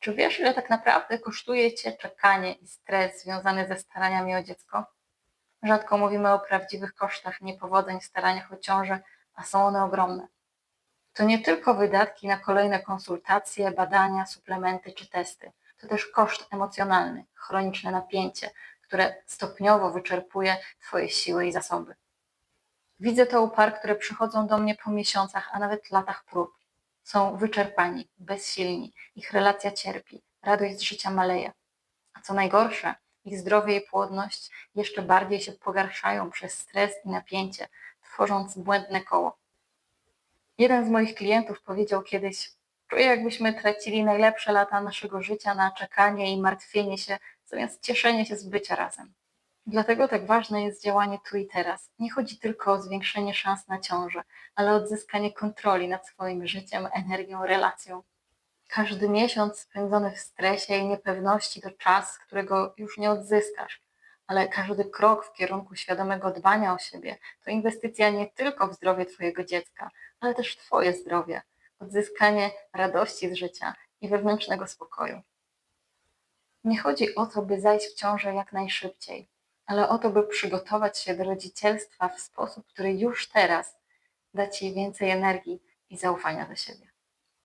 Czy wiesz, ile tak naprawdę kosztuje Cię czekanie i stres związany ze staraniami o dziecko? Rzadko mówimy o prawdziwych kosztach niepowodzeń w staraniach o ciążę, a są one ogromne. To nie tylko wydatki na kolejne konsultacje, badania, suplementy czy testy. To też koszt emocjonalny, chroniczne napięcie, które stopniowo wyczerpuje Twoje siły i zasoby. Widzę to u par, które przychodzą do mnie po miesiącach, a nawet latach prób. Są wyczerpani, bezsilni, ich relacja cierpi, radość z życia maleje. A co najgorsze, ich zdrowie i płodność jeszcze bardziej się pogarszają przez stres i napięcie, tworząc błędne koło. Jeden z moich klientów powiedział kiedyś: Czuję, jakbyśmy tracili najlepsze lata naszego życia na czekanie i martwienie się, zamiast cieszenie się z bycia razem. Dlatego tak ważne jest działanie tu i teraz. Nie chodzi tylko o zwiększenie szans na ciążę, ale odzyskanie kontroli nad swoim życiem, energią, relacją. Każdy miesiąc spędzony w stresie i niepewności to czas, którego już nie odzyskasz, ale każdy krok w kierunku świadomego dbania o siebie to inwestycja nie tylko w zdrowie Twojego dziecka, ale też w Twoje zdrowie, odzyskanie radości z życia i wewnętrznego spokoju. Nie chodzi o to, by zajść w ciążę jak najszybciej, ale o to, by przygotować się do rodzicielstwa w sposób, który już teraz da Ci więcej energii i zaufania do siebie.